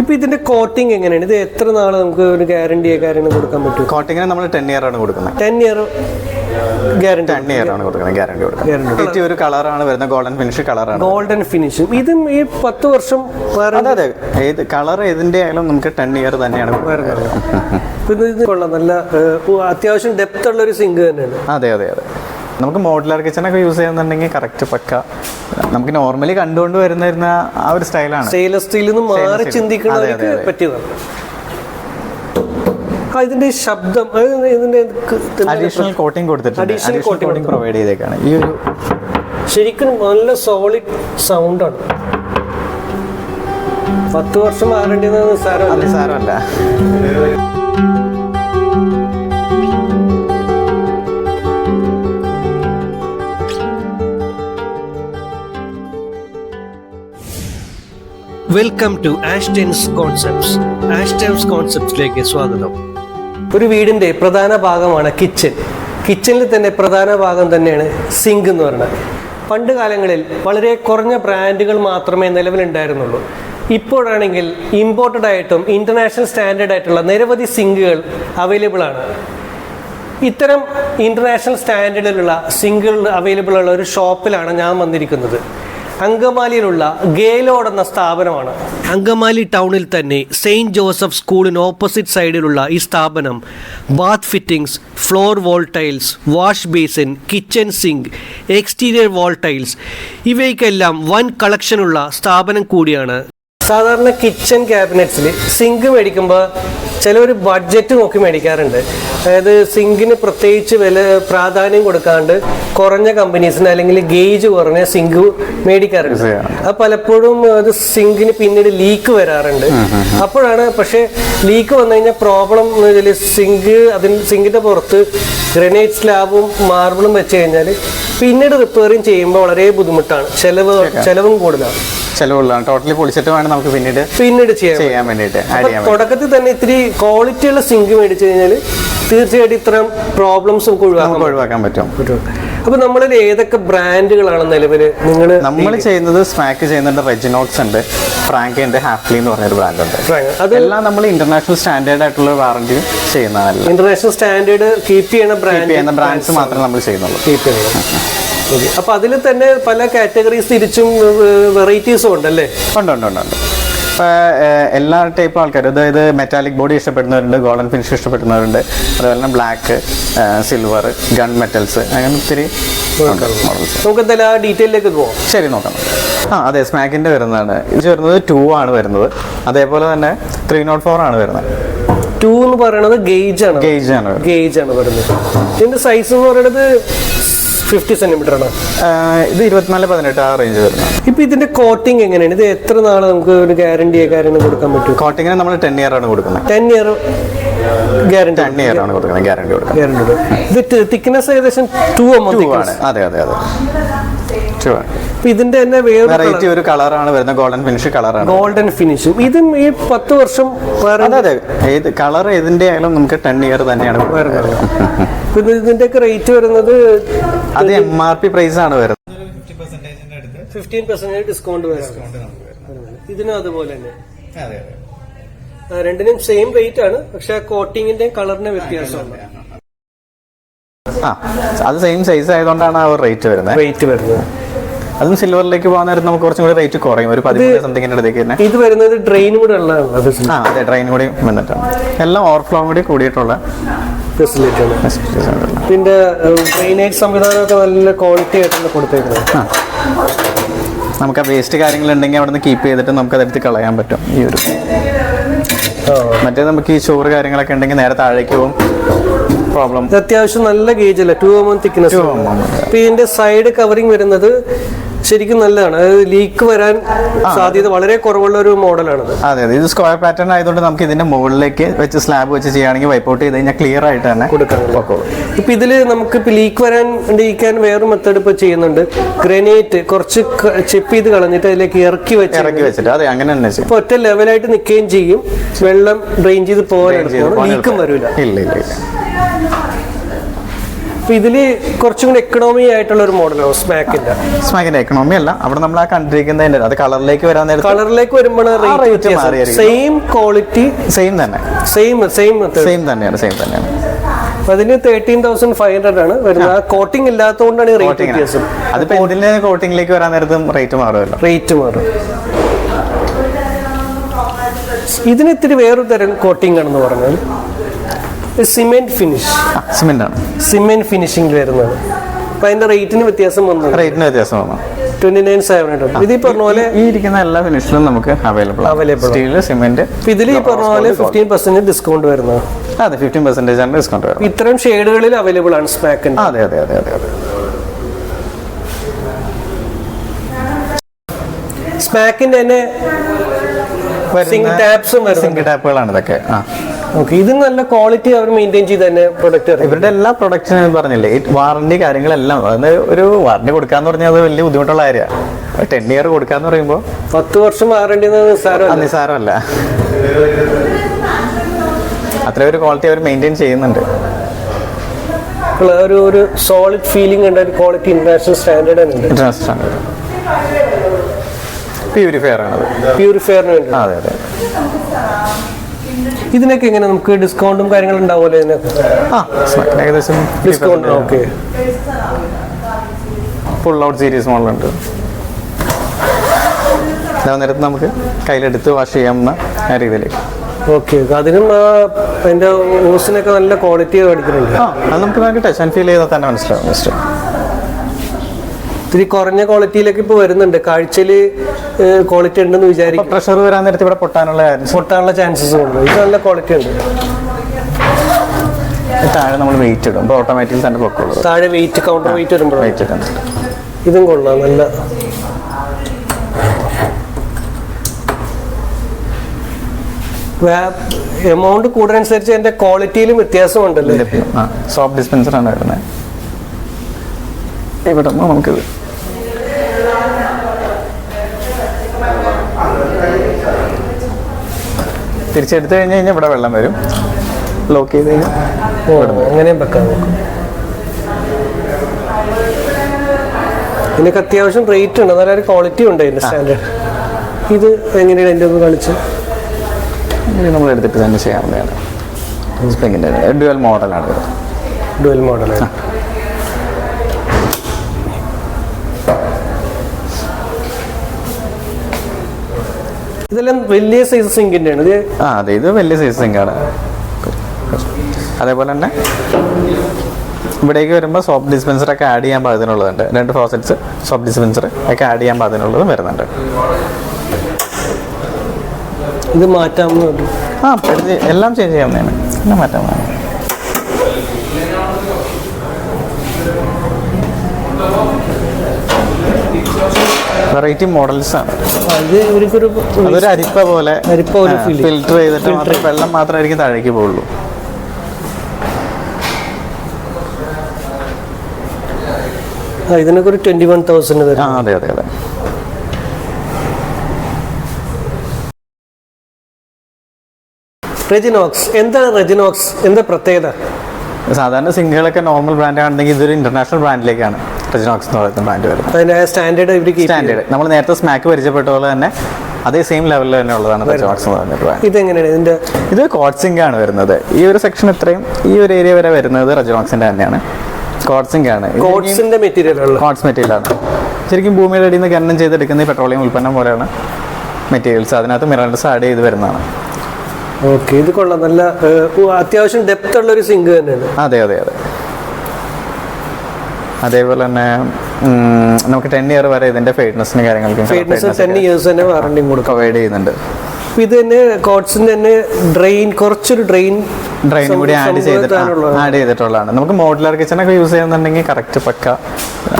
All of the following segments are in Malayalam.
ഇപ്പൊ ഇതിന്റെ കോട്ടിംഗ് എങ്ങനെയാണ്? ഇത് എത്ര നാൾ നമുക്ക് ഒരു ഗ്യാരണ്ടി കാര്യങ്ങൾ കൊടുക്കാൻ പറ്റും? കോട്ടിങ്ങിന് നമ്മൾ ടെൻ ഇയർ ആണ് കൊടുക്കുന്നത്. Ten year guarantee ten year ആണ് കൊടുക്കുന്നത് ഗ്യാരണ്ടി കൊടുക്കുന്നത്. ഒരു കളറാണ് വരുന്നത് ഗോൾഡൻ ഫിനിഷ് കളറാണ് ഗോൾഡൻ ഫിനിഷും ഇതും ഈ പത്ത് വർഷം വേറെ അതെ അതെ. ഏത് കളർ ഏതിന്റെ ആയാലും നമുക്ക് ടെൻ ഇയർ തന്നെയാണ് ഇത് കൊള്ളാം. നല്ല അത്യാവശ്യം ഡെപ്ത് ഉള്ള ഒരു സിങ്ക് തന്നെയാണ്. അതെ അതെ അതെ. നമുക്ക് മോഡുലാർ കിച്ചണൊക്കെ യൂസ് ചെയ്യുന്നുണ്ടെങ്കിൽ കറക്റ്റ് പക്ക. നമുക്ക് നോർമലി കണ്ടുകൊണ്ട് വരുന്ന ആ ഒരു സ്റ്റൈലാണ് സ്റ്റെയിൻലെസ് സ്റ്റീലിൽ നിന്ന് മാറി. ചിന്തിക്കുന്നവർക്ക്. പറ്റിയതാണ്. ഇതിന്റെ ശബ്ദം ഇതിന്റെ അഡീഷണൽ കോട്ടിംഗ് കൊടുത്തിട്ടുണ്ട്. അഡീഷണൽ കോട്ടിംഗ് പ്രൊവൈഡ് ചെയ്തേക്കാണ്. ഈ ഒരു ശരിക്കും നല്ല സോളിഡ് സൗണ്ടാണ് പത്ത് വർഷം വാറണ്ടി സാരമല്ല. സാരമല്ല. Welcome to Astons concepts Astons കോൺസെപ്റ്റ്സിലേക്ക് സ്വാഗതം. ഒരു വീടിന്റെ പ്രധാന ഭാഗമാണ് കിച്ചൺ കിച്ചണിൽ തന്നെ പ്രധാന ഭാഗം തന്നെയാണ് സിങ്ക് എന്ന് പറയുന്നത്. പണ്ട് കാലങ്ങളിൽ വളരെ കുറഞ്ഞ ബ്രാൻഡുകൾ മാത്രമേ നിലവിലുണ്ടായിരുന്നുള്ളൂ. ഇപ്പോഴാണെങ്കിൽ ഇമ്പോർട്ടഡ് ആയിട്ടും ഇന്റർനാഷണൽ സ്റ്റാൻഡേർഡ് ആയിട്ടുള്ള നിരവധി സിങ്കുകൾ അവൈലബിൾ ആണ്. ഇത്തരം ഇന്റർനാഷണൽ സ്റ്റാൻഡേർഡിലുള്ള സിങ്കുകൾ അവൈലബിൾ ഉള്ള ഒരു ഷോപ്പിലാണ് ഞാൻ വന്നിരിക്കുന്നത്. അങ്കമാലിയിലുള്ള ഗേലോഡ് എന്ന സ്ഥാപനമാണ്. അങ്കമാലി ടൗണിൽ തന്നെ സെയിന്റ് ജോസഫ് സ്കൂളിന് ഓപ്പോസിറ്റ് സൈഡിലുള്ള ഈ സ്ഥാപനം bath fittings floor wall tiles wash basin kitchen sink exterior wall tiles ഇവയ്ക്കെല്ലാം വൻ കളക്ഷനുള്ള സ്ഥാപനം കൂടിയാണ് സാധാരണ കിച്ചൺ ക്യാബിനറ്റ്സിൽ സിങ്ക് മേടിക്കുമ്പോൾ ചിലർ ബഡ്ജറ്റ് നോക്കി മേടിക്കാറുണ്ട്. അതായത് സിങ്കിന് പ്രത്യേകിച്ച് വില പ്രാധാന്യം കൊടുക്കാണ്ട് കുറഞ്ഞ കമ്പനീസിന് അല്ലെങ്കിൽ ഗേജ് കുറഞ്ഞ സിങ്ക് മേടിക്കാറുണ്ട്. അത് പലപ്പോഴും അത് സിങ്കിന് പിന്നീട് ലീക്ക് വരാറുണ്ട്. അപ്പോഴാണ് പക്ഷേ ലീക്ക് വന്നു കഴിഞ്ഞാൽ പ്രോബ്ലം എന്ന് വെച്ചാൽ സിങ്ക് അതിന് സിങ്കിന്റെ പുറത്ത് ഗ്രനൈറ്റ് സ്ലാബും മാർബിളും വെച്ച് കഴിഞ്ഞാൽ പിന്നീട് റിപ്പയറിങ് ചെയ്യുമ്പോൾ വളരെ ബുദ്ധിമുട്ടാണ്. ചെലവ് ചെലവും കൂടുതലാണ്. ചിലവുള്ളതാണ്. ടോട്ടലി പൊളിച്ചിട്ട് വേണം നമുക്ക് പിന്നീട് പിന്നീട് ചെയ്യാൻ ചെയ്യാൻ വേണ്ടിയിട്ട് തുടക്കത്തിൽ തന്നെ ഇത്തിരി ക്വാളിറ്റി ഉള്ള സിങ്ക് മേടിച്ചു കഴിഞ്ഞാൽ തീർച്ചയായിട്ടും ഇത്തരം പ്രോബ്ലംസ് ഒഴിവാക്കാൻ ഒഴിവാക്കാൻ പറ്റും. അപ്പൊ നമ്മളിൽ ഏതൊക്കെ ബ്രാൻഡുകളാണ് നിലവിൽ നിങ്ങൾ നമ്മൾ ചെയ്യുന്നത് സ്മാക്ക് ചെയ്യുന്നുണ്ട് റെജിനോക്സ് ഉണ്ട് ഫ്രാങ്ക് ഉണ്ട് ഹാഫ്ലി എന്ന് പറഞ്ഞൊരു ബ്രാൻഡ് ഉണ്ട്. അതെല്ലാം നമ്മൾ ഇന്റർനാഷണൽ സ്റ്റാൻഡേർഡ് ആയിട്ടുള്ള വാറണ്ടി ചെയ്യുന്നതല്ല. ഇന്റർനാഷണൽ സ്റ്റാൻഡേർഡ് കീപ്പ് ചെയ്യുന്ന ബ്രാൻഡ് ചെയ്യുന്ന ബ്രാൻഡ്സ് മാത്രമേ നമ്മൾ ചെയ്യുന്നുള്ളൂ. കീപ്പ് ചെയ്യണം Okay. അപ്പൊ അതിൽ തന്നെ പല കാറ്റഗറീസ് തിരിച്ചും വെറൈറ്റീസും ഉണ്ടല്ലേ? ഉണ്ട് ഉണ്ട് ഉണ്ട് ഉണ്ട്. എല്ലാ ടൈപ്പ് ആൾക്കാർ അതായത് മെറ്റാലിക് ബോഡി ഇഷ്ടപ്പെടുന്നവരുണ്ട് ഗോൾഡൻ ഫിനിഷ് ഇഷ്ടപ്പെടുന്നവരുണ്ട് അതുപോലെ തന്നെ ബ്ലാക്ക് സിൽവർ ഗൺ മെറ്റൽസ് അങ്ങനെ ഒത്തിരി നമുക്ക് എന്തായാലും ആ ഡീറ്റെയിലേക്ക് പോകാം ശരി നോക്കാം. ആ അതെ സ്മാക്കിന്റെ വരുന്നതാണ്. ഇത് വരുന്നത് ടു ആണ് വരുന്നത്. അതേപോലെ തന്നെ ത്രീ നോട്ട് ഫോർ ആണ് വരുന്നത്. ടു എന്ന് പറയുന്നത് ഗേജ് ആണ്. ഗേജ് ആണ്. ഗേജ് ആണ് വരുന്നത്. ഇതിന്റെ സൈസ് എന്ന് പറയുന്നത് ഫിഫ്റ്റി സെന്റിമീറ്റർ ആണ്? ഇത് ഇരുപത്തിനാല് പതിനെട്ട് ആ റേഞ്ച് വരുന്നത്. ഇപ്പൊ ഇതിന്റെ കോട്ടിംഗ് എങ്ങനെയാണ്? ഇത് എത്ര നാൾ നമുക്ക് ഒരു ഗ്യാരണ്ടി കാര്യങ്ങൾ കൊടുക്കാൻ പറ്റും? കോട്ടിങ്ങിന് നമ്മൾ ടെൻ ഇയർ ആണ് കൊടുക്കുന്നത്. Ten year guarantee ten year ആണ് കൊടുക്കുന്നത് ഗ്യാരണ്ടി കൊടുക്കുന്നത്. ഇത് തിക്നെസ് ഏകദേശം ടു എം ആണ്. അതെ അതെ അതെ. ടു ആണ്. ഇതിന്റെ തന്നെ വേറെ ഒരു കളറാണ് വരുന്നത്. ഗോൾഡൻ ഫിനിഷ് കളറാണ്. ഗോൾഡൻ ഫിനിഷും ഇതും ഈ പത്ത് വർഷം വേറെ അതെ ഏത് കളർ ഏതിന്റെ ആയാലും നമുക്ക് ടെൻ ഇയർ തന്നെയാണ്. വരുന്നത് ഇതിന്റെ ഒക്കെ റേറ്റ് വരുന്നത് അത് എം ആർ പി പ്രൈസ് ആണ് വരുന്നത്. ഫിഫ്റ്റീൻ പെർസെന്റേജ് ഡിസ്കൗണ്ട് ഇതിനും അതുപോലെ തന്നെ. രണ്ടിനും സെയിം റേറ്റ് ആണ്. പക്ഷെ കോട്ടിങ്ങിന്റെ കളറിന്റെ വ്യത്യാസമുണ്ട്. ആ അത് സെയിം സൈസ് ആയതുകൊണ്ടാണ് ആ റേറ്റ് വരുന്നത്. റേറ്റ് വരുന്നത്. അതും സിൽവറിലേക്ക് പോകാൻ നേരത്ത് നമുക്ക് കുറച്ചും കൂടി റേറ്റ് കുറയും. ഒരു പതിമൂന്ന് സംതിങ്ങിന്റെ അടുത്തേക്ക് തന്നെ. ഇത് വരുന്നത് ഡ്രെയിനും കൂടെ ഉള്ളതാണ് ആ അതെ ട്രെയിൻ കൂടി വന്നിട്ടാണ്. എല്ലാം ഓവർഫ്ലോ കൂടി കൂടിയിട്ടുള്ള ഫെസിലിറ്റി ആണ്. facilities ആണ് വരുന്നത്. ഇതിന്റെ ഡ്രെയിനേജ് സംവിധാനമൊക്കെ നല്ല ക്വാളിറ്റി ആയിട്ടാണ് കൊടുത്തേക്കുന്നത്. നമുക്ക് ആ വേസ്റ്റ് കാര്യങ്ങളുണ്ടെങ്കിൽ അവിടെ നിന്ന് കീപ്പ് ചെയ്തിട്ട് നമുക്ക് അതെടുത്ത് കളയാൻ പറ്റും. ഈ ഒരു. മറ്റേ നമുക്ക് ഈ ചോറ് കാര്യങ്ങളൊക്കെ ഉണ്ടെങ്കിൽ നേരെ താഴേക്ക് പോകും. പ്രോബ്ലം അത്യാവശ്യം നല്ല ഗേജ് അല്ലേ? ടു എം തിക്നെസ് ഇതിന്റെ സൈഡ് കവറിംഗ് വരുന്നത് ശരിക്കും നല്ലതാണ്. അതായത് ലീക്ക് വരാൻ സാധ്യത വളരെ കുറവുള്ള ഒരു മോഡലാണ് അതെ അതെ. ഇത് സ്ക്വയർ പാറ്റേൺ ആയതുകൊണ്ട് നമുക്ക് ഇതിന്റെ മുകളിലേക്ക് വെച്ച് സ്ലാബ് വെച്ച് ചെയ്യുകയാണെങ്കിൽ വൈപ്പ് ഔട്ട് ചെയ്ത് കഴിഞ്ഞാൽ ക്ലിയർ ആയിട്ട് തന്നെ കൊടുക്കാറുള്ളൂ ഇപ്പൊ ഇതിൽ നമുക്ക് ലീക്ക് വരാൻ ലീക്കാൻ വേറെ മെത്തേഡ് ഇപ്പൊ ചെയ്യുന്നുണ്ട്. ഗ്രനേറ്റ് കുറച്ച് ചെപ്പ് ചെയ്ത് കളഞ്ഞിട്ട് അതിലേക്ക് ഇറക്കി വെച്ച് ഇറക്കി വെച്ചിട്ട്. അതെ അങ്ങനെ തന്നെ ഇപ്പൊ ഒറ്റ ലെവലായിട്ട് നിൽക്കുകയും ചെയ്യും. വെള്ളം ഡ്രെയിൻ ചെയ്ത് പോകാൻ ലീക്കും. വരില്ല ഇല്ല ഇല്ല ഇല്ല. അപ്പൊ ഇതിൽ കുറച്ചും കൂടി എക്കണോമി ആയിട്ടുള്ള ഒരു മോഡലാണ് സ്മാക്കിന്റെ സ്മാക്കിന്റെ എക്കണോമി അല്ല. അവിടെ നമ്മൾ ആ കണ്ടിരിക്കുന്നതിന്റെ അത് കളറിലേക്ക് വരാൻ നേരത്തെ കളറിലേക്ക് വരുമ്പോൾ. സെയിം ക്വാളിറ്റി സെയിം തന്നെ. സെയിം സെയിം സെയിം തന്നെയാണ് സെയിം തന്നെയാണ്. അതിന് തേർട്ടീൻ തൗസൻഡ് ഫൈവ് ഹൺഡ്രഡ് ആണ് വരുന്നത്. കോട്ടിംഗ് ഇല്ലാത്തതുകൊണ്ടാണ് റേറ്റ് വ്യത്യാസം. അതിപ്പോ ഇതിന്റെ കോട്ടിങ്ങിലേക്ക് വരാൻ നേരത്തും റേറ്റ് മാറുമല്ലോ. റേറ്റ് മാറും. ഇതിന് ഇത്തിരി വേറൊരു തരം കോട്ടിംഗ് ആണെന്ന് പറഞ്ഞാൽ സിമെന്റ് ഫിനിഷ് സിമെന്റ് ആണ്. സിമെന്റ് ഫിനിഷിംഗ് വരുന്നത്. അപ്പൊ അതിന്റെ റേറ്റിന് വ്യത്യാസം വന്നു. റേറ്റിന് വ്യത്യാസം വന്നു. ട്വന്റി നയൻ സെവൻ ഹൺഡ്രഡ് ഇത് ഈ പറഞ്ഞ പോലെ ഈ ഇരിക്കുന്ന എല്ലാ ഫിനിഷിലും നമുക്ക് അവൈലബിൾ അവൈലബിൾ. സ്റ്റീൽ സിമെന്റ് ഇതിൽ ഈ പറഞ്ഞ പോലെ ഫിഫ്റ്റീൻ പെർസെന്റ് ഡിസ്കൗണ്ട് വരുന്നത്. അതെ ഫിഫ്റ്റീൻ പെർസെന്റേജ് ആണ് ഡിസ്കൗണ്ട് വരും ഇത്തരം ഷെയ്ഡുകളിൽ അവൈലബിൾ ആണ് സ്മാക്കിന്റെ അതെ അതെ അതെ അതെ അതെ. സ്മാക്കിന്റെ തന്നെ ടാപ്സും സിംഗിൾ ടാപ്പുകളാണ് ഇതൊക്കെ. ആ. ഓക്കെ ഇത് നല്ല ക്വാളിറ്റി അവർ മെയിന്റെയിൻ ചെയ്ത് തന്നെ പ്രൊഡക്റ്റ് ഇവരുടെ എല്ലാ പ്രൊഡക്ട്സിനും പറഞ്ഞില്ലേ വാറണ്ടി കാര്യങ്ങളെല്ലാം അത് ഒരു വാറണ്ടി കൊടുക്കാന്ന് പറഞ്ഞാൽ അത് വലിയ ബുദ്ധിമുട്ടുള്ള കാര്യമാണ് ടെൻ ഇയർ കൊടുക്കാന്ന് പറയുമ്പോൾ പത്ത് വർഷം വാറണ്ടി നിസ്സാരമല്ല. അത്ര ഒരു ക്വാളിറ്റി അവർ മെയിന്റെയിൻ ചെയ്യുന്നുണ്ട്. ഒരു ഒരു സോളിഡ് ഫീലിംഗ് ഉണ്ട് ഒരു ക്വാളിറ്റി ഇന്റർനാഷണൽ സ്റ്റാൻഡേർഡ് ഉണ്ട്. സ്റ്റാൻഡേർഡ് പ്യൂരിഫയർ ആണ് പ്യൂരിഫയറിന് വേണ്ടി. അതെ അതെ. ഇതിനൊക്കെ എങ്ങനെ നമുക്ക് ഡിസ്കൗണ്ടും കാര്യങ്ങളും ഉണ്ടാവുമല്ലോ ഇതിനൊക്കെ? ആ ഏകദേശം discount okay full out series മോഡലുണ്ട് നേരത്തെ നമുക്ക് കയ്യിലെടുത്ത് വാഷ് ചെയ്യാവുന്ന ആ രീതിയിലേക്ക്. ഓക്കെ അതിനും അതിന്റെ അതിന്റെ ഓസിനൊക്കെ നല്ല ക്വാളിറ്റി മേടിക്കുന്നുണ്ട് ആ അത് നമുക്ക് നമുക്ക് ടച്ച് ആൻഡ് ഫീൽ ചെയ്താൽ തന്നെ മനസ്സിലാവും ജസ്റ്റ് ഇത്തിരി കുറഞ്ഞ ക്വാളിറ്റിയിലേക്ക് ഇപ്പൊ വരുന്നുണ്ട്. കാഴ്ചയിൽ ക്വാളിറ്റി ഉണ്ടെന്ന് വിചാരിക്കും. പ്രഷർ വരാൻ നേരത്തെ ഇവിടെ പൊട്ടാനുള്ള പൊട്ടാനുള്ള ചാൻസസ് ഉണ്ട്. ഇത് നല്ല ക്വാളിറ്റി ഉണ്ട്. താഴെ നമ്മൾ വെയിറ്റ് ഇടും. അപ്പോൾ ഓട്ടോമാറ്റിക്കലി തന്നെ പൊക്കുള്ളൂ താഴെ വെയിറ്റ് കൗണ്ടർ വെയിറ്റ് വരുമ്പോൾ വെയിറ്റ് ഇടണം ഇതും കൊള്ളാം നല്ല. എമൗണ്ട് കൂടുന്നതനുസരിച്ച് അതിന്റെ ക്വാളിറ്റിയിലും വ്യത്യാസമുണ്ടല്ലോ? സോഫ്റ്റ് ഡിസ്പെൻസർ ആണ് വരുന്നത്. ഇവിടെ നിന്ന് തിരിച്ചെടുത്ത് കഴിഞ്ഞ് കഴിഞ്ഞാൽ ഇവിടെ വെള്ളം വരും. ലോക്ക് ചെയ്ത് കഴിഞ്ഞാൽ അങ്ങനെയും വെക്കാം നോക്കും? ഇതിനൊക്കെ അത്യാവശ്യം റേറ്റ് ഉണ്ട്. നല്ലൊരു ക്വാളിറ്റി ഉണ്ട് അതിന്റെ സ്റ്റാൻഡേർഡ് ഇത് എങ്ങനെയാണ് എന്റെ ഒന്ന് കളിച്ച് നമ്മൾ എടുത്തിട്ട് തന്നെ ചെയ്യാവുന്നതാണ്. സ്പ്രിങ്ങിന്റെ ഡ്യുവൽ മോഡലാണ് ഡ്യുവൽ മോഡലാണ് ഇതെല്ലാം വലിയ സൈസ് സിങ്കിന്റെ ആണ് ആ അതെ ഇത് വലിയ സൈസ് സിങ്കാണ് അതേപോലെ തന്നെ ഇവിടേക്ക് വരുമ്പോൾ സോപ്പ് ഡിസ്പെൻസർ ഒക്കെ ആഡ് ചെയ്യാൻ പാകത്തിനുള്ളതുണ്ട്. രണ്ട് ഫോസറ്റ്സ് സോപ്പ് ഡിസ്പെൻസർ ഒക്കെ ആഡ് ചെയ്യാൻ പാകത്തിനുള്ളതും വരുന്നുണ്ട്. ഇത് മാറ്റാമെന്ന് ആ എല്ലാം ചേഞ്ച് ചെയ്യാവുന്നതാണ്. എല്ലാം മാറ്റാവുന്നതാണ്. വെറൈറ്റി മോഡൽസ് ആണ്. ഇത് ഇവർക്കൊരു അതൊരു അരിപ്പ പോലെ അരിപ്പ ഒരു ഫിൽറ്റർ ചെയ്തിട്ട് മാത്രം വെള്ളം മാത്രമായിരിക്കും താഴേക്ക് പോകുള്ളൂ ഇതിനൊക്കെ ഒരു ട്വന്റി വൺ തൗസൻഡ് വരും അതെ അതെ അതെ. റെജിനോക്സ് എന്താണ് റെജിനോക്സ് എന്താ പ്രത്യേകത? സാധാരണ സിംഗിളൊക്കെ നോർമൽ ബ്രാൻഡ് ആണെങ്കിൽ ഇതൊരു ഇന്റർനാഷണൽ ബ്രാൻഡിലേക്കാണ് റെജിനോക്സ് എന്ന് പറയുന്ന ബ്രാൻഡ് വരുന്നത്. അതിന്റെ സ്റ്റാൻഡേർഡ് ഇവർ സ്റ്റാൻഡേർഡ് നമ്മൾ നേരത്തെ സ്മാക്ക് പരിചയപ്പെട്ട പോലെ തന്നെ അതേ സെയിം ലെവലിൽ തന്നെ ഉള്ളതാണ് ടെജിനോക്സ് എന്ന് പറയുന്ന ഇത് എങ്ങനെയാണ് ഇതിന്റെ ഇത് കോഡ്സിംഗ് ആണ് വരുന്നത്. ഈ ഒരു സെക്ഷൻ ഇത്രയും ഈ ഒരു ഏരിയ വരെ വരുന്നത് റെജിനോക്സിന്റെ തന്നെയാണ്. കോഡ്സിംഗ് ആണ്. കോഡ്സിന്റെ മെറ്റീരിയൽ കോട്സ് മെറ്റീരിയൽ ആണ്. ശരിക്കും ഭൂമിയുടെ അടിയിൽ നിന്ന് ഖനനം ചെയ്തെടുക്കുന്ന പെട്രോളിയം ഉൽപ്പന്നം പോലെയാണ് മെറ്റീരിയൽസ് അതിനകത്ത് മിനറൽസ് ആഡ് ചെയ്ത് വരുന്നതാണ്. ഓക്കെ ഇത് കൊള്ളാം. നല്ല അത്യാവശ്യം ഡെപ്ത് ഉള്ള ഒരു സിങ്ക് തന്നെയാണ്. അതെ അതെ അതെ. അതേപോലെ തന്നെ നമുക്ക് ടെൻ ഇയർ വരെ ഇതിന്റെ ഫെയ്ഡ്നെസ്സിന് കാര്യങ്ങൾക്കും ടെൻ ഇയേഴ്സ് തന്നെ വാറണ്ടിയും കൂടെ പ്രൊവൈഡ് ചെയ്യുന്നുണ്ട്. ഇത് തന്നെ കോട്സിന്റെ തന്നെ ഡ്രെയിൻ കുറച്ചൊരു ഡ്രെയിൻ ഡ്രെയിൻ കൂടി ആഡ് ചെയ്തിട്ട് ആഡ് ചെയ്തിട്ടുള്ളതാണ്. നമുക്ക് മോഡുലാർ കിച്ചൺ ഒക്കെ യൂസ് ചെയ്യുന്നുണ്ടെങ്കിൽ കറക്റ്റ് പക്ക.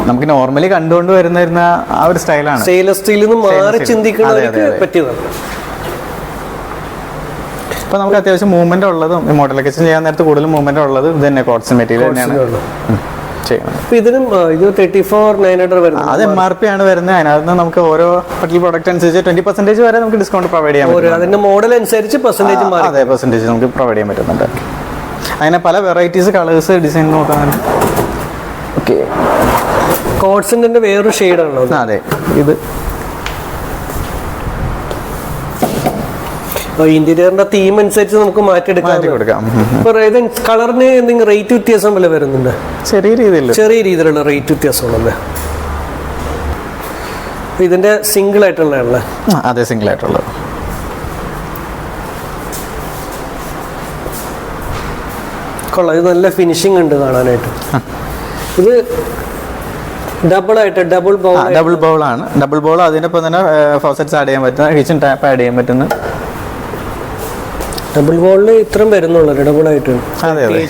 നമുക്ക് നോർമലി കണ്ടുകൊണ്ട് വരുന്ന ആ ഒരു സ്റ്റൈലാണ് സ്റ്റെയിൻലെസ് സ്റ്റീലിൽ നിന്ന് മാറി. ചിന്തിക്കുന്നവർക്ക്. പറ്റിയതാണ്. ഇപ്പൊ നമുക്ക് അത്യാവശ്യം മൂവ്മെന്റ് ഉള്ളതും മോഡലർ കിച്ചൺ ചെയ്യാൻ നേരത്ത് കൂടുതൽ മൂവ്മെന്റ് ഉള്ളതും ഇത് തന്നെ കോട്സ് മെറ്റീരിയൽ തന്നെയാണ്. ചെയ്യുന്നത്. ഇതിനും ഇത് തേർട്ടി ഫോർ നയൻ ഹൺഡ്രഡ് വരുന്നത് അത് എം ആർ പി ആണ് വരുന്നത്. അതിനകത്ത് നമുക്ക് ഓരോ പർട്ടിക്കുലർ പ്രോഡക്റ്റ് അനുസരിച്ച് ട്വന്റി പെർസെന്റേജ് വരെ നമുക്ക് ഡിസ്കൗണ്ട് പ്രൊവൈഡ് ചെയ്യാൻ പറ്റും അതിന്റെ മോഡൽ അനുസരിച്ച് പെർസെന്റേജ് മാറി. അതെ പെർസെന്റേജ് നമുക്ക് പ്രൊവൈഡ് ചെയ്യാൻ പറ്റുന്നുണ്ട്. അങ്ങനെ പല വെറൈറ്റീസ് കളേഴ്സ് ഡിസൈൻ നോക്കാൻ. ഓക്കെ കോട്സിന്റെ വേറൊരു ഷെയ്ഡാണല്ലോ അതെ. ഇത് ഇന്റീരിയറിന്റെ തീം അനുസരിച്ച് നമുക്ക് മാറ്റിയെടുക്കാം. മാറ്റി കൊടുക്കാം കളറിന് എന്തെങ്കിലും റേറ്റ് വ്യത്യാസം വല്ല വരുന്നുണ്ട്? ചെറിയ രീതിയിൽ. ചെറിയ രീതിയിലുള്ള റേറ്റ് വ്യത്യാസമാണല്ലേ? ഇതിന്റെ സിംഗിൾ ആയിട്ടുള്ള അതെ സിംഗിൾ ആയിട്ടുള്ളത് കൊള്ളാം ഇത് നല്ല ഫിനിഷിംഗ് ഉണ്ട് കാണാനായിട്ട്. ഇത് ഡബിൾ ആയിട്ട് ഡബിൾ ബൗൾ ഡബിൾ ബൗൾ ആണ്. ഡബിൾ ബൗൾ അതിനൊപ്പം തന്നെ ഫോസറ്റ്സ് ആഡ് ചെയ്യാൻ പറ്റുന്ന കിച്ചൺ ടാപ്പ് ആഡ് ചെയ്യാൻ പറ്റുന്ന ഡബിൾ ബോളിൽ ഇത്രയും വരുന്നുള്ളൂ ഡബിൾ ആയിട്ട്. അതെ, അതെ.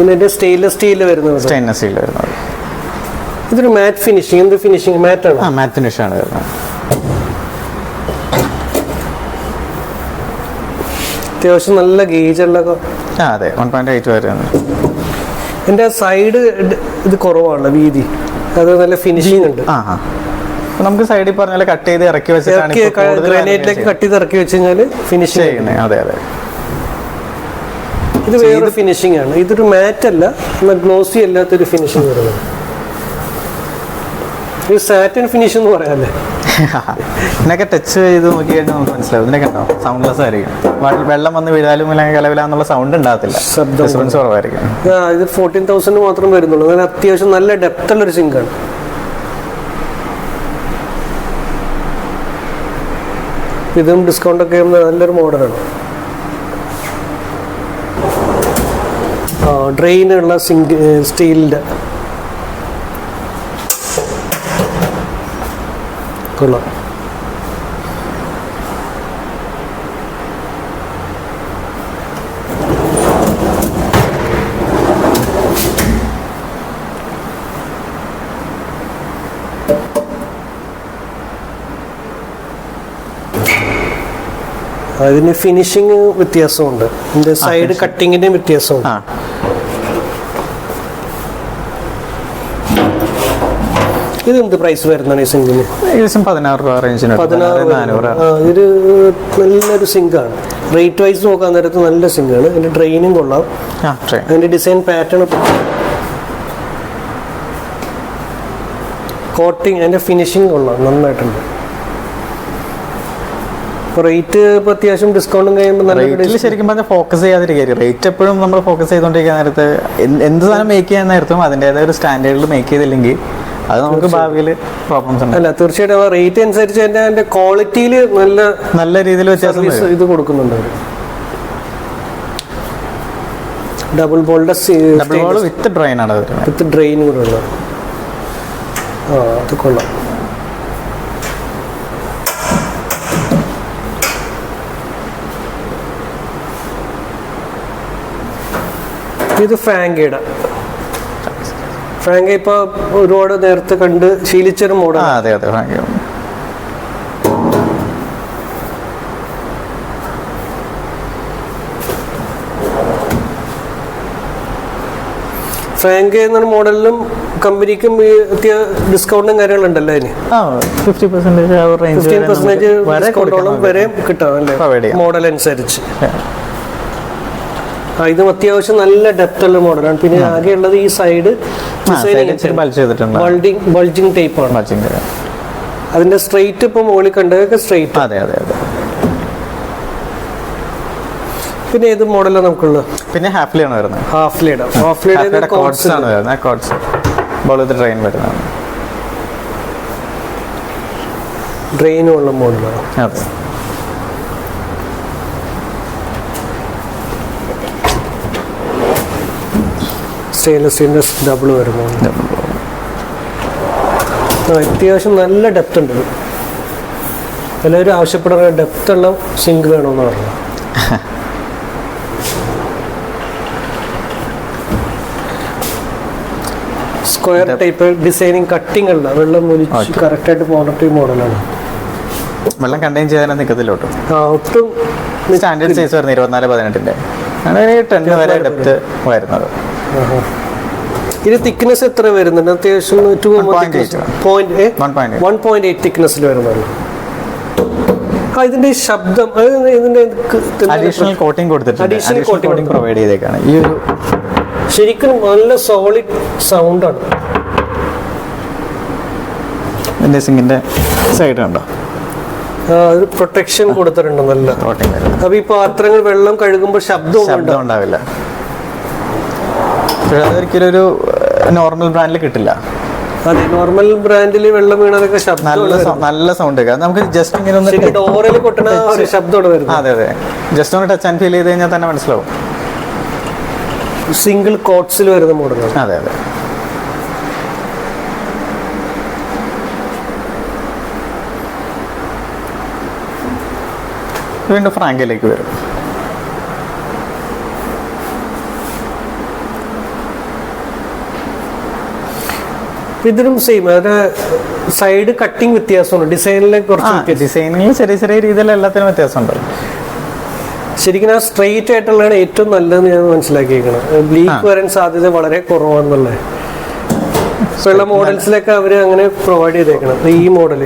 ഇതിന്റെ സ്റ്റെയിൻലെസ് സ്റ്റീൽ വരുന്നത്. സ്റ്റെയിൻലെസ് സ്റ്റീൽ വരുന്നത്. ഇതൊരു മാറ്റ് ഫിനിഷിംഗ് എന്ത് ഫിനിഷിംഗ് മാറ്റ് ആണ്? ആ മാറ്റ് ഫിനിഷ് ആണ് വരുന്നത്. അത്യാവശ്യം നല്ല ഗേജുള്ള ആ അതെ വൺ പോയിന്റ് എയ്റ്റ് വരുന്നത് എന്റെ സൈഡ് ഇത് കുറവാണ് വീതി. അത് നല്ല ഫിനിഷിംഗ് ഉണ്ട്. ആ നമുക്ക് സൈഡിൽ പറഞ്ഞ കട്ട് ചെയ്ത് ഇറക്കി വെച്ചിട്ടാണ് ഗ്രാനൈറ്റിലേക്ക് കട്ട് ചെയ്ത് ഇറക്കി വെച്ച് കഴിഞ്ഞാൽ ഫിനിഷ് ചെയ്യുന്നത്. അതെ അതെ. ഇത് വേറെ ഫിനിഷിംഗ് ആണ്. ഇതൊരു മാറ്റ് അല്ല എന്നാൽ ഗ്ലോസി അല്ലാത്തൊരു ഫിനിഷിംഗ് വരുന്നത്. ഇത് സാറ്റൻ ഫിനിഷ് എന്ന് പറയാല്ലേ? ഇതിനൊക്കെ ടച്ച് ചെയ്ത് നോക്കി കഴിഞ്ഞാൽ നമുക്ക് മനസ്സിലാവും. ഇതിനൊക്കെ ഉണ്ടോ? സൗണ്ട്ലെസ് ആയിരിക്കും. വെള്ളം വന്ന് വീഴാലും അല്ലെങ്കിൽ കലവിലാന്നുള്ള സൗണ്ട് ഉണ്ടാകത്തില്ല. ഡിസ്റ്റൻസ് കുറവായിരിക്കും. ഇത് ഫോർട്ടീൻ തൗസൻഡ് മാത്രം വരുന്നുള്ളൂ. നല്ല അത്യാവശ്യം നല്ല ഡെപ്ത് ഉള്ളൊരു സിങ്കാണ് ഇതും ഡിസ്കൗണ്ട് ഒക്കെ നല്ലൊരു മോഡലാണ് ഡ്രെയിനുള്ള സിങ്ക് സ്റ്റീലിന്റെ കൊള്ളാം അതിന് ഫിനിഷിങ് വ്യത്യാസമുണ്ട്. ഇതിന്റെ സൈഡ് കട്ടിങ്ങിന്റെ വ്യത്യാസമുണ്ട്. ആ എന്ത് പ്രൈസ് വരുന്നതാണ് ഈ സിങ്കിന് ഏകദേശം പതിനാറ് രൂപ റേഞ്ചിന് പതിനാറ് ഇത് നല്ലൊരു സിങ്കാണ് റേറ്റ് വൈസ് നോക്കാൻ നേരത്ത് നല്ല സിങ്കാണ് അതിന്റെ ഡ്രെയിനും കൊള്ളാം. അതിന്റെ ഡിസൈൻ പാറ്റേൺ കോട്ടിങ് അതിന്റെ ഫിനിഷിങ് കൊള്ളാം. നന്നായിട്ടുണ്ട്. റേറ്റ് ഇപ്പൊ അത്യാവശ്യം ഡിസ്കൗണ്ടും കഴിയുമ്പോൾ ശരിക്കും പറഞ്ഞാൽ ഫോക്കസ് ചെയ്യാതിരിക്കുക റേറ്റ് എപ്പോഴും നമ്മൾ ഫോക്കസ് ചെയ്തുകൊണ്ടിരിക്കുന്ന നേരത്ത് എന്ത് സാധനം മേക്ക് ചെയ്യാൻ നേരത്തും അതിന്റെതായ ഒരു സ്റ്റാൻഡേർഡിൽ മേക്ക് ചെയ്തില്ലെങ്കിൽ അത് നമുക്ക് ഭാവിയിൽ പ്രോബ്ലംസ് ഉണ്ട്. അല്ല തീർച്ചയായിട്ടും ആ റേറ്റ് അനുസരിച്ച് തന്നെ അതിന്റെ ക്വാളിറ്റിയിൽ നല്ല നല്ല രീതിയിൽ വ്യത്യാസം ഇത് കൊടുക്കുന്നുണ്ട് double bold double bowl with drain ആണ് വിത്ത് ഡ്രെയിൻ കൂടെ ഉള്ളത് ആ അത് കൊള്ളാം. ഇത് ഫ്രാങ്കയുടെ ഫ്രാങ്ക ഇപ്പൊ ഒരുപാട് നേരത്തെ കണ്ട് ശീലിച്ചൊരു ആ മോഡൽ അതെ അതെ ഫ്രാങ്ക്. ഫ്രാങ്ക് എന്ന മോഡലിലും കമ്പനിക്കും ഡിസ്കൗണ്ടും കാര്യങ്ങളുണ്ടല്ലോ അതിന്. ആ ഫിഫ്റ്റി ആ പെർസെന്റേജ് വരെ കിട്ടാം അല്ലേ? മോഡൽ അനുസരിച്ച്. ആ ഇതും അത്യാവശ്യം നല്ല ഡെപ്ത് ഉള്ള മോഡലാണ് പിന്നെ ആകെ ഉള്ളത് ഈ സൈഡ് ബൾജ് ചെയ്തിട്ടുണ്ട്. ബൾഡിങ് ബൾജിങ് ടൈപ്പ് ആണ്. ബൾജിങ് അതിന്റെ സ്ട്രെയിറ്റ് ഇപ്പൊ മുകളിൽ കണ്ടതൊക്കെ സ്ട്രെയിറ്റ് അതെ അതെ അതെ. പിന്നെ ഏത് മോഡലാണ് നമുക്കുള്ളത്? പിന്നെ ഹാഫ്ലി ആണ് വരുന്നത്. ഹാഫ്ലിയുടെ ലീഡ് കോഡ്സ് ആണ് വരുന്നത്. കോഡ്സ് വിത്ത് ട്രെയിൻ വരുന്നത്. ഡ്രെയിനുള്ള മോഡലാണ് അതെ. സ്റ്റെയിൻലെസ് സ്റ്റീലിന്റെ ഡബിൾ വരുന്നുണ്ട് ആ, അത്യാവശ്യം നല്ല ഡെപ്ത് ഉണ്ട്. എല്ലാവരും ആവശ്യപ്പെടുന്ന ഡെപ്ത് ഉള്ള സിങ്ക് വേണമെന്ന് പറഞ്ഞു. സ്ക്വയർ ടൈപ്പ് ഡിസൈനിങ് കട്ടിങ് ഉള്ള വെള്ളം ഒലിച്ച്. കറക്റ്റായിട്ട് പോകുന്ന ടൈപ്പ് മോഡലാണ് വെള്ളം കണ്ടെയ്ൻ ചെയ്യാൻ നിൽക്കത്തില്ല ഒട്ടും ആ ഒട്ടും സ്റ്റാൻഡേർഡ് സൈസ് വരുന്നത് ഇരുപത്തിനാല് പതിനെട്ടിന്റെ അങ്ങനെ ടെൻ വരെ ഡെപ്ത് വരുന്നത്. ഇത് തിക്നെസ് എത്ര വരുന്നുണ്ട്? അത്യാവശ്യം two 1.8. Point 1.8. One point eight തിക്നെസ്സിൽ വരുന്നുള്ളൂ ആ, ഇതിന്റെ ശബ്ദം ഇതിന്റെ അഡീഷണൽ കോട്ടിംഗ് കൊടുത്തിട്ടുണ്ട്. അഡീഷണൽ കോട്ടിംഗ് പ്രൊവൈഡ് ചെയ്തേക്കാണ്. ഈ ഒരു ശരിക്കും നല്ല സോളിഡ് സൗണ്ടാണ് ആണ്. സിങ്ങിന്റെ സൈഡ് കണ്ടോ? ഒരു പ്രൊട്ടക്ഷൻ കൊടുത്തിട്ടുണ്ട് നല്ല. അപ്പൊ ഈ പാത്രങ്ങൾ വെള്ളം കഴുകുമ്പോൾ ശബ്ദം ഉണ്ടാവും ഉണ്ടാവില്ല. ഒരിക്കലും ഒരു നോർമൽ ബ്രാൻഡിൽ കിട്ടില്ല. അതെ നോർമൽ ബ്രാൻഡിൽ വെള്ളം വീണതൊക്കെ ശബ്ദം നല്ല സൗ- നല്ല സൗണ്ട് നമുക്ക് ജസ്റ്റ് ഇങ്ങനെ ഒന്ന് ഡോറിൽ ഒരു ശബ്ദമാണ് വരുന്നത്. അതെ അതെ. ജസ്റ്റ് ഒന്ന് ടച്ച് ആൻഡ് ഫീൽ ചെയ്ത് കഴിഞ്ഞാൽ തന്നെ മനസ്സിലാവും. സിംഗിൾ കോട്ട്സിൽ വരുന്ന മോഡലാണ് അതെ അതെ. വീണ്ടും ഫ്രാങ്കിലേക്ക് വരും. ഇതിനും സെയിം അതിന്റെ സൈഡ് കട്ടിങ് വ്യത്യാസമുണ്ട്. ഡിസൈനിലെ കുറച്ച്. ഡിസൈനിൽ ചെറിയ ചെറിയ രീതിയിൽ എല്ലാത്തിനും വ്യത്യാസമുണ്ട്. ശരിക്കും ആ സ്ട്രെയിറ്റ് ആയിട്ടുള്ളതാണ് ഏറ്റവും നല്ലതെന്ന് ഞാൻ മനസ്സിലാക്കിയേക്കണം ബ്ലീക്ക് വരാൻ സാധ്യത വളരെ കുറവാണെന്നുള്ളത് ഇപ്പൊ ഉള്ള മോഡൽസിലൊക്കെ അവർ അങ്ങനെ പ്രൊവൈഡ് ചെയ്തേക്കണം ഈ മോഡൽ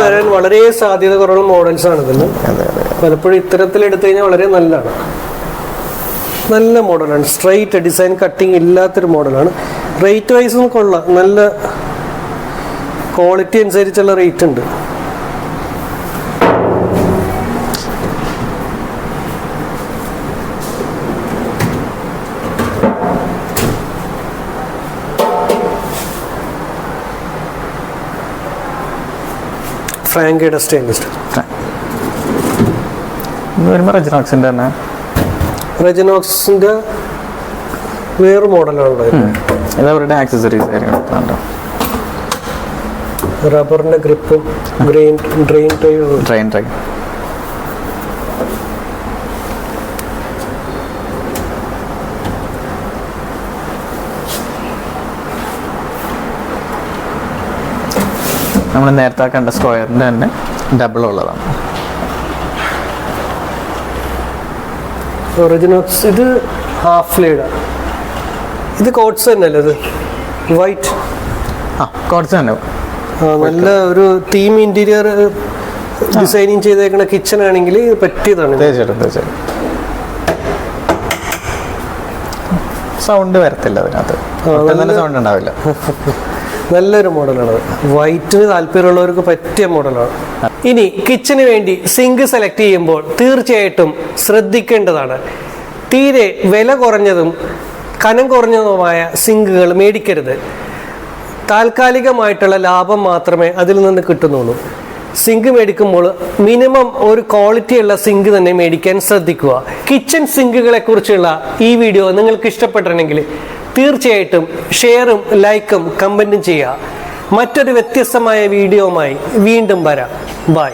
വരാൻ വളരെ സാധ്യത കുറവുള്ള മോഡൽസ് ആണ് ഇതിന് പലപ്പോഴും ഇത്തരത്തിൽ എടുത്തു കഴിഞ്ഞാൽ വളരെ നല്ലതാണ്. നല്ല മോഡലാണ് സ്ട്രെയിറ്റ് ഡിസൈൻ കട്ടിങ് ഇല്ലാത്തൊരു മോഡലാണ് റേറ്റ് വൈസും കൊള്ളാം. നല്ല ക്വാളിറ്റി അനുസരിച്ചുള്ള റേറ്റ് ഉണ്ട്. ഫ്രാങ്കയുടെ സ്റ്റെയിൻലെസ് റെജിനോക്സിന്റെ തന്നെ. റെജനോക്സിന്റെ വേറെ മോഡലാണുള്ളത് ഇത് അവരുടെ ആക്സസറീസ് കാര്യങ്ങളൊക്കെ റബ്ബറിന്റെ ഗ്രിപ്പും grain drain tray drain tray നമ്മൾ നേരത്തെ കണ്ട സ്ക്വയറിന്റെ തന്നെ ഡബിൾ ഉള്ളതാണ്. ഒറിജിനൽസ് ഇത് ഹാഫ് ലേഡ് ഇത് കോട്ട്സ് തന്നെയല്ലേ ഇത്? വൈറ്റ് ആ കോട്സ് തന്നെ. നല്ല ഒരു തീം ഇന്റീരിയർ ഡിസൈനിങ് ചെയ്തേക്കുന്ന കിച്ചൺ ആണെങ്കിൽ പറ്റിയതാണ്. ഇത്. തീർച്ചയായിട്ടും തീർച്ചയായിട്ടും. സൗണ്ട് വരത്തില്ല അതിനകത്ത്. നല്ല- സൗണ്ട് ഉണ്ടാവില്ല. നല്ലൊരു മോഡലാണ് വൈറ്റിന് താല്പര്യമുള്ളവർക്ക് പറ്റിയ മോഡലാണ്. ഇനി കിച്ചന് വേണ്ടി സിങ്ക് സെലക്ട് ചെയ്യുമ്പോൾ തീർച്ചയായിട്ടും ശ്രദ്ധിക്കേണ്ടതാണ്. തീരെ വില കുറഞ്ഞതും കനം കുറഞ്ഞതുമായ സിങ്കുകൾ മേടിക്കരുത്. താൽക്കാലികമായിട്ടുള്ള ലാഭം മാത്രമേ അതിൽ നിന്ന് കിട്ടുന്നുള്ളൂ. സിങ്ക് മേടിക്കുമ്പോൾ മിനിമം ഒരു ക്വാളിറ്റിയുള്ള സിങ്ക് തന്നെ മേടിക്കാൻ ശ്രദ്ധിക്കുക. കിച്ചൺ സിങ്കുകളെ കുറിച്ചുള്ള ഈ വീഡിയോ നിങ്ങൾക്ക് ഇഷ്ടപ്പെട്ടിട്ടുണ്ടെങ്കിൽ തീർച്ചയായിട്ടും ഷെയറും ലൈക്കും കമന്റും ചെയ്യുക. മറ്റൊരു വ്യത്യസ്തമായ വീഡിയോയുമായി വീണ്ടും വരാം. ബൈ.